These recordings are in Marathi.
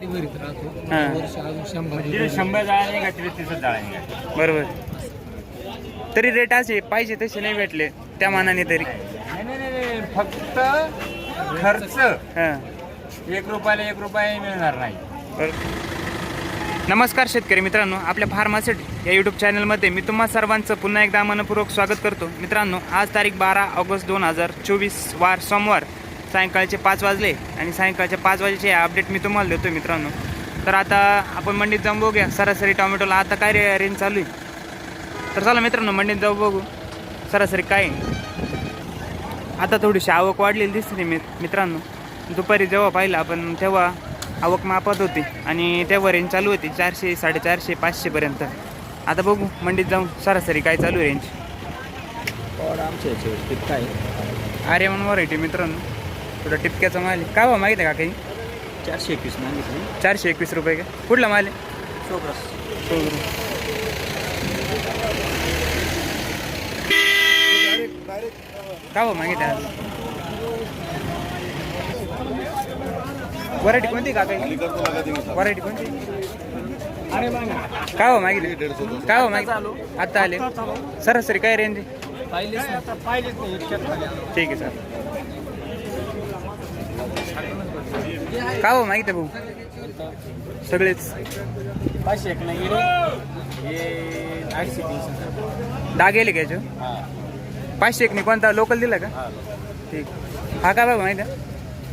शंभर तिथे शंभर जाळा नाही का तिथे तीसच जाळा नाही का बरोबर. तरी रेट असे पाहिजे तसे नाही भेटले त्या मानाने तरी. नाही नाही नाही, नाही. फक्त खर्च. हां. एक रुपयाला एक रुपया मिळणार नाही. नमस्कार शेतकरी मित्रांनो आपल्या फार्मासिट या यूट्यूब चॅनलमध्ये मी तुम्हा सर्वांचं पुन्हा एकदा मनपूर्वक स्वागत करतो. मित्रांनो आज तारीख बारा ऑगस्ट दोन हजार चोवीस वार सोमवार. सायंकाळचे पाच वाजले आणि सायंकाळच्या पाच वाजेचे अपडेट मी तुम्हाला देतो मित्रांनो. तर आता आपण मंडीत जाऊन बघूया. सरासरी टोमॅटोला आता काय रे रेंज चालू आहे? तर चला मित्रांनो मंडीत जाऊ बघू. सरासरी काय. आता थोडीशी आवक वाढलेली दिसते मी मित्रांनो. दुपारी जेव्हा पाहिलं आपण तेव्हा आवक मापत होती आणि तेव्हा रेंज चालू होती चारशे साडेचारशे पाचशेपर्यंत आता बघू मंडीत जाऊन सरासरी काय चालू आहे रेंज आमच्या काय आर्यमन व्हरायटी मित्रांनो. थोडं टिपक्याचा माल आहे. काय भाव मागितलं का काही चारशे एकवीस मागितले. चारशे एकवीस रुपये का? कुठला माल आहे? चोपडा काय भाव मागितलं? आज व्हरायटी कोणती का काही व्हरायटी कोणती? काय भाव मागितले? काय भाव मागितलं? आता आले. सरासरी काय रेंज आहे? पाहिलेच नाही. ठीक आहे सर काय भाव मागितलं भाऊ? सगळेच. पाचशे एक नाही हे आठशे तीनशे. का हा. पाचशे एक नाही कोणता लोकल दिला का? हा. ठीक. हा काय भाव माहिती आहे?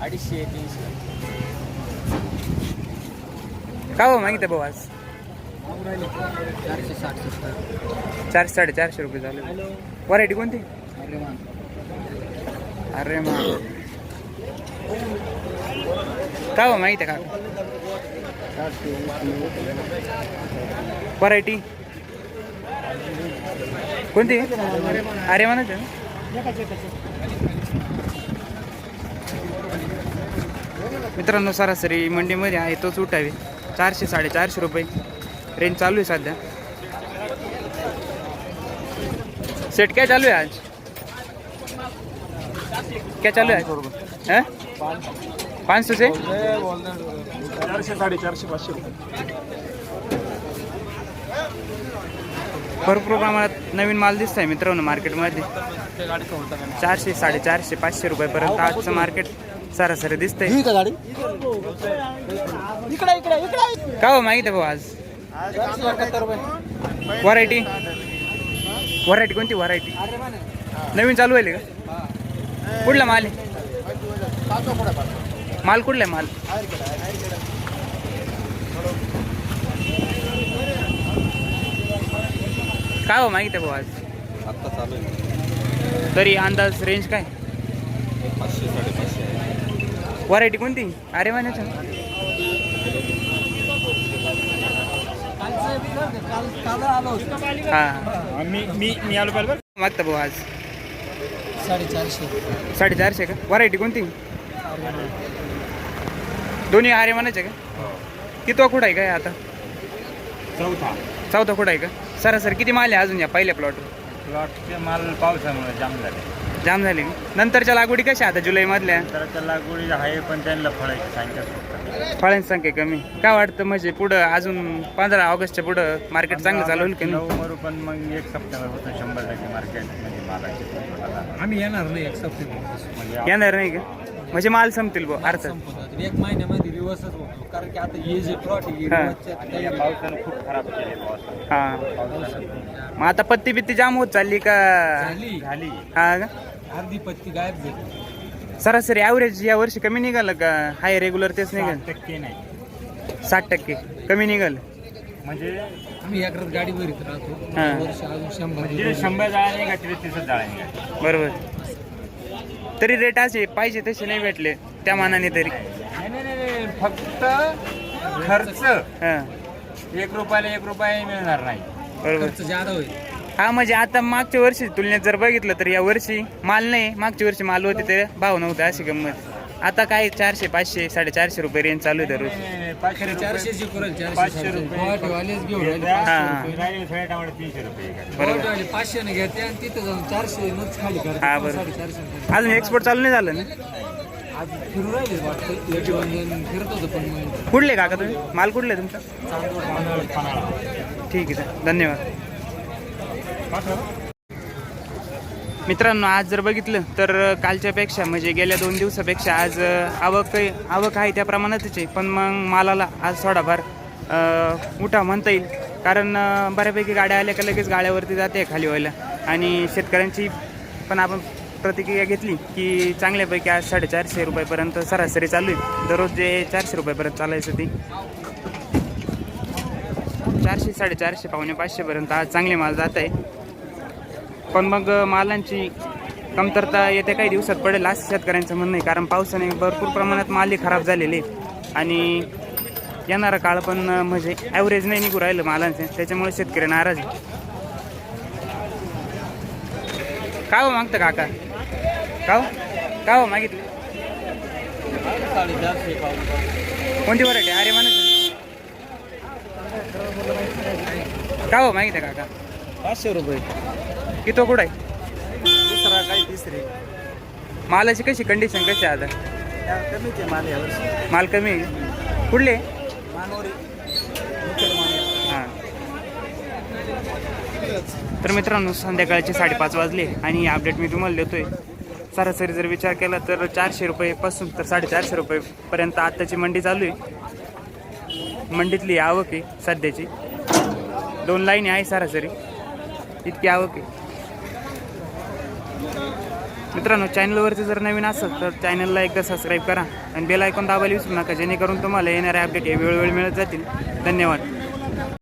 अडीचशे तीनशे. काय भाव मागितलं भाऊ आज? चारशे सत्तर चारशे रुपये झाले. व्हरायटी कोणती? अरे मा काय माहिती आहे का? व्हरायटी? कोणती? अरे म्हणायचं मित्रांनो सरासरी मंडीमध्ये आहे तोच उठावे. चारशे साडेचारशे रुपये. रेंज चालू आहे सध्या. सेट काय चालू आहे आज? क्या चालू आहे? हैं? पाच सौ से चारशे साडेचारशे पाचशे भरपूर प्रमाणात नवीन माल दिसत आहे मित्रांनो मार्केटमध्ये. चारशे साडेचारशे पाचशे रुपयापर्यंत आजचं मार्केट सरासरी दिसतंय. का गाडी? इकडे इकडे इकडे. का हो माहिती आहे भाऊ आज? रुपये व्हरायटी व्हरायटी कोणती? व्हरायटी नवीन चालू आहे का? कुठला माल आहे? माल कुठला आहे माल? काय हो माहिती आहे भाऊ आज? आत्ता चालू आहे. तरी अंदाज रेंज काय? पाचशे साडेपाचशे व्हरायटी कोणती? अरे म्हणायचं हां. मी मी मी आलो पाहिजे बरं. मागता भाऊ आज? साडेचारशे. साडेचारशे का? व्हरायटी कोणती? दोन्ही आरे म्हणायचे का? कितवा कुठं आहे काय आता? चौथा. चौथा कुठं आहे का? सरासरी किती माल आहे अजून या पहिल्या प्लॉटवर प्लॉटचे माल पावसामुळे जाम झाले. जाम झाले का? नंतरच्या लागवडी कशा आता जुलैमधल्या? तर त्या लागवडी आहे पण त्यांना फळायची सांगतात फक्त फळांची संख्या कमी. काय वाटतं म्हणजे पुढं अजून पंधरा ऑगस्टच्या पुढं मार्केट चांगलं चालू होईल की नाही? नऊ मरू पण मग एक सप्टेंबर होतं शंभर टक्के मार्केट म्हणजे मालाची आम्ही येणार नाही एक सप्टेंबर म्हणजे येणार नाही का? म्हणजे माल संपतील भाऊ अर्थात. संपत एक महिन्यामध्ये रिवर्सच होतो. कारण की आता हे जे प्लॉट आहे हा. या पावसानं खूप खराब केले पावसानं हां. मग आता पत्ती बित्ती जाम होत चालली का? झाली. झाली. हा का? अर्धी पत्ती गायब झाली. सरासरी ॲव्हरेज या वर्षी कमी निघालं का? हाय रेग्युलर तेच निघाल. साठ टक्के नाही. साठ टक्के. कमी निघाल. म्हणजे? आम्ही एकरात गाडी भरीत राहतो. हा. वर्ष अजून शंभर शंभर जाळा नाही का तिथे तीसच जाळा नाही का बरोबर. तरी रेट असे पाहिजे तसे नाही भेटले. त्या मानाने तरी. फक्त खर्च. हां. एक रुपयाला एक रुपया मिळणार नाही. बरोबर. होईल. हा म्हणजे आता मागच्या वर्षी तुलनेत जर बघितलं तर या वर्षी माल नाही मागच्या वर्षी माल होते ते भाव नव्हते अशी गंमत. आता काय चारशे पाचशे साडेचारशे रुपये रेंज चालू आहे दररोज. पाचशे रुपये चारशेची पाचशे चारशे रुपये गुवाहाटीवालेच घेऊन राहिले हा. राहिले तीनशे रुपये एका. बरोबर. गुवाहाटीवाले पाचशेने घेते आणि तिथं जाऊन चारशे नच खाली करते हा, बरोबर. साडेचारशे अजून एक्सपोर्ट चालू नाही झालं ना? आज फिरू राहिले वाटतं. एक दोन जण फिरत होतं पण मग कुठले काका तुम्ही? माल कुठले तुमचा? ठीक आहे सर धन्यवाद. मित्रांनो आज जर बघितलं तर कालच्यापेक्षा म्हणजे गेल्या दोन दिवसापेक्षा आज आवक आवक आहे त्या प्रमाणातच आहे. पण मग मालाला आज थोडाफार उठा म्हणता येईल. कारण बऱ्यापैकी गाड्या आल्या का लगेच गाड्यावरती जाते खाली व्हायला. आणि शेतकऱ्यांची पण आपण प्रतिक्रिया घेतली की चांगल्यापैकी आज साडेचारशे रुपयापर्यंत सरासरी चालू आहे. दररोज जे चारशे रुपयापर्यंत चालायचं ती. चारशे साडेचारशे पावणे पाचशेपर्यंत आज चांगले माल जात आहे. पण मग मालांची कमतरता येत्या काही दिवसात पडेल असं शेतकऱ्यांचं म्हणणं आहे. कारण पावसाने भरपूर प्रमाणात मालही खराब झालेले आहे. आणि येणारा काळ पण म्हणजे ॲव्हरेज नाही निघू राहिलं मालांचे. त्याच्यामुळे शेतकरी नाराज आहे काय हो मागतं काका? का हो का हो मागितलं. कोणती व्हरायटी अरे म्हणत का हो मागितलं काका पाचशे रुपये. की तो कुठं आहे? दुसरा काही तिसरी? मालाची कशी कंडिशन कशी आहे आता? कमीच आहे माल यावर्षी माल कमी आहे? कुठले? हां. तर मित्रांनो संध्याकाळचे साडेपाच वाजले आणि अपडेट मी तुम्हाला देतोय. सरासरी जर विचार केला तर चारशे रुपयेपासून तर साडेचारशे रुपयेपर्यंत आत्ताची मंडी चालू आहे. मंडीतली आवक आहे सध्याची. दोन लाईनी आहे सरासरी. इतकी आवक आहे. मित्रांनो चॅनलवरती जर नवीन असेल तर चॅनलला एकदा सबस्क्राईब करा आणि बेल आयकॉन दाबायला विसरू नका. जेणेकरून तुम्हाला येणारे अपडेट हे वेळोवेळी मिळत जातील. धन्यवाद.